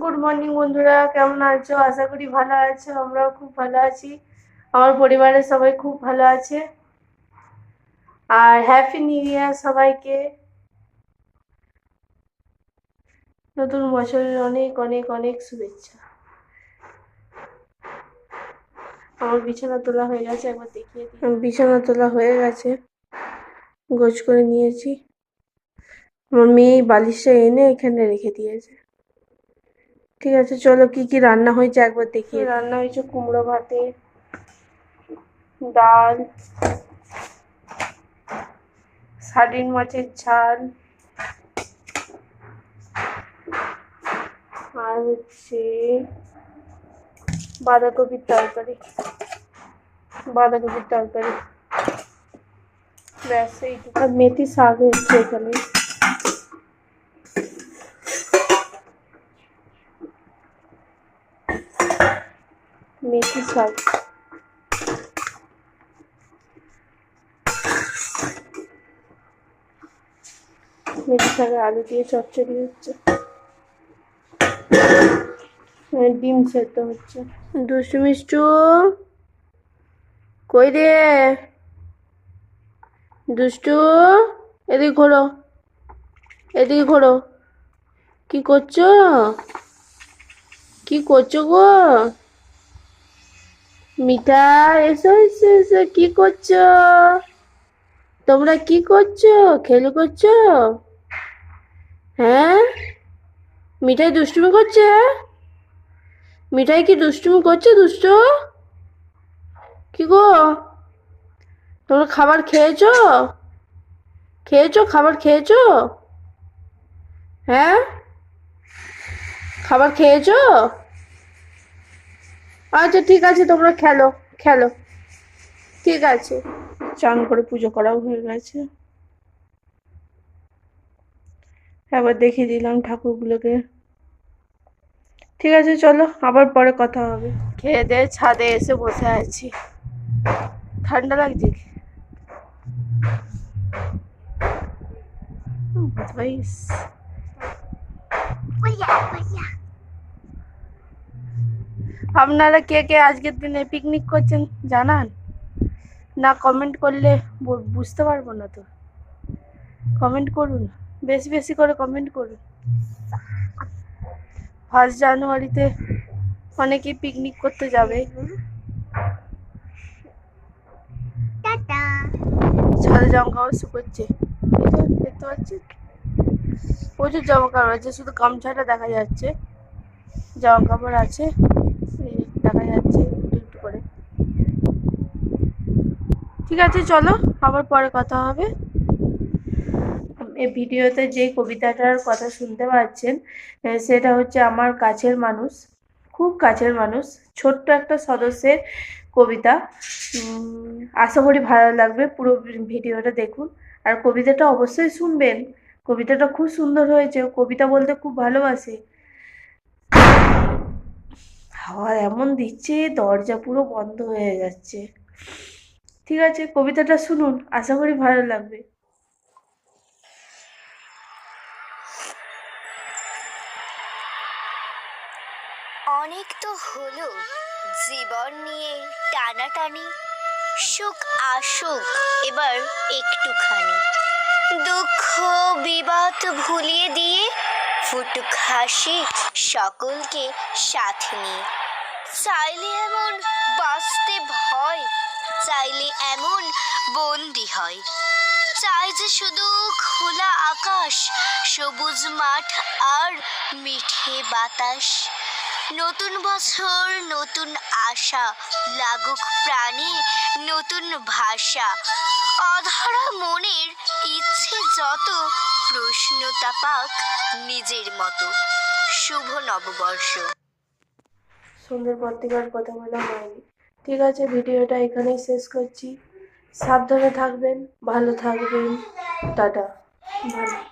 Good morning বন্ধুরা। কেমন আছো? আশা করি ভালো আছো। আমরাও খুব ভালো আছি। আমার পরিবারের সবাই খুব ভালো আছে। আর হ্যাপি নিউ ইয়ার সবাইকে। নতুন বছরের অনেক অনেক অনেক শুভেচ্ছা। আমার বিছানা তোলা হয়ে গেছে, একবার দেখিয়ে বিছানা তোলা হয়ে গেছে। গোছ করে নিয়েছি। আমার মেয়ে বালিশটা এনে এখানে রেখে দিয়েছে। ঠিক আছে, চলো কি কি রান্না হয়েছে একবার দেখি রান্না হয়েছে কুমড়ো ভাতে, ডাল সার্ডিন মাছের ঝাল, আর হচ্ছে বাঁধাকপির তরকারি বাঁধাকপির তরকারি। ব্যাস, এইটুকু। আর মেথি শাক হচ্ছে এখানে। মেথি শাক মেথি শাকে আলু দিয়ে চচ্চড়ি হচ্ছে। আর ডিম সেদ্ধ হচ্ছে। দুষ্টু মিষ্টু, কই রে? দুষ্টু, এদিকে ঘোরো। এদিকে ঘোরো। কি করছ? কি করছ গো? মিঠা, এসো এসো এসো, কি করছ? তোমরা কি করছ? খেলু করছ? হ্যাঁ? মিঠাই দুষ্টুমি করছে? মিঠাই কি দুষ্টুমি করছে, দুষ্টু? কি গো? তোমরা খাবার খেয়েছো? খেয়েছো, খাবার খেয়েছো? হ্যাঁ? খাবার খেয়েছো? আচ্ছা ঠিক আছে তোমরা খেলো খেলো। ঠিক আছে। চান করে পুজো করাও হয়ে গেছে। এবার দেখিয়ে দিলাম ঠাকুরগুলোকে। ঠিক আছে চলো আবার পরে কথা হবে। খেয়ে দিয়ে ছাদে এসে বসে আছি। ঠান্ডা লাগছে? ভাইস। আপনারা কে কে আজকের দিনে পিকনিক করছেন জানান? না কমেন্ট করলে বুঝতে পারব না তো। কমেন্ট করুন বেশি বেশি করে কমেন্ট করুন। ফার্স্ট জানুয়ারিতে অনেকেই পিকনিক করতে যাবে। ছাদে জামা কাপড় শুকোচ্ছে। দেখতে পাচ্ছি প্রচুর জামা কাপড় আছে শুধু গামছাটা দেখা যাচ্ছে। জামা কাপড় আছে। দেখা যাচ্ছে একটু একটু করে ঠিক আছে, চলো, আবার পরে কথা হবে। এই ভিডিওতে যে কবিতাটার কথা শুনতে পাচ্ছেন সেটা হচ্ছে আমার কাছের মানুষ, খুব কাছের মানুষ, ছোট্ট একটা সদস্যের কবিতা। আশা করি ভালো লাগবে পুরো ভিডিওটা দেখুন। আর কবিতাটা অবশ্যই শুনবেন। কবিতাটা খুব সুন্দর হয়েছে। কবিতা বলতে খুব ভালোবাসে। হাওয়া এমন দিচ্ছে, দরজা পুরো বন্ধ হয়ে যাচ্ছে। ঠিক আছে, কবিতাটা শুনুন, আশা করি ভালো লাগবে। অনেক তো হলো জীবন নিয়ে টানাটানি, সুখ আসুক এবার একটুখানি। দুঃখ বিবাদ ভুলিয়ে দিয়ে ফুটুক হাসি সকলকে সাথে নিয়ে। চাইলে এমন বাঁচতে ভয়, চাইলে এমন বন্দি হয়। চাই যে শুধু খোলা আকাশ, সবুজ মাঠ আর মিঠে বাতাস। নতুন বছর, নতুন আশা, লাগুক প্রাণে নতুন ভাষা। অধরা মনের ইচ্ছে যত প্রশ্নতা পাক নিজের মতো। শুভ নববর্ষ। সুন্দর পত্রিকার কথা বলা হয়নি। ঠিক আছে, ভিডিওটা এখানেই শেষ করছি। সাবধানে থাকবেন, ভালো থাকবেন। টাটা। ভালো।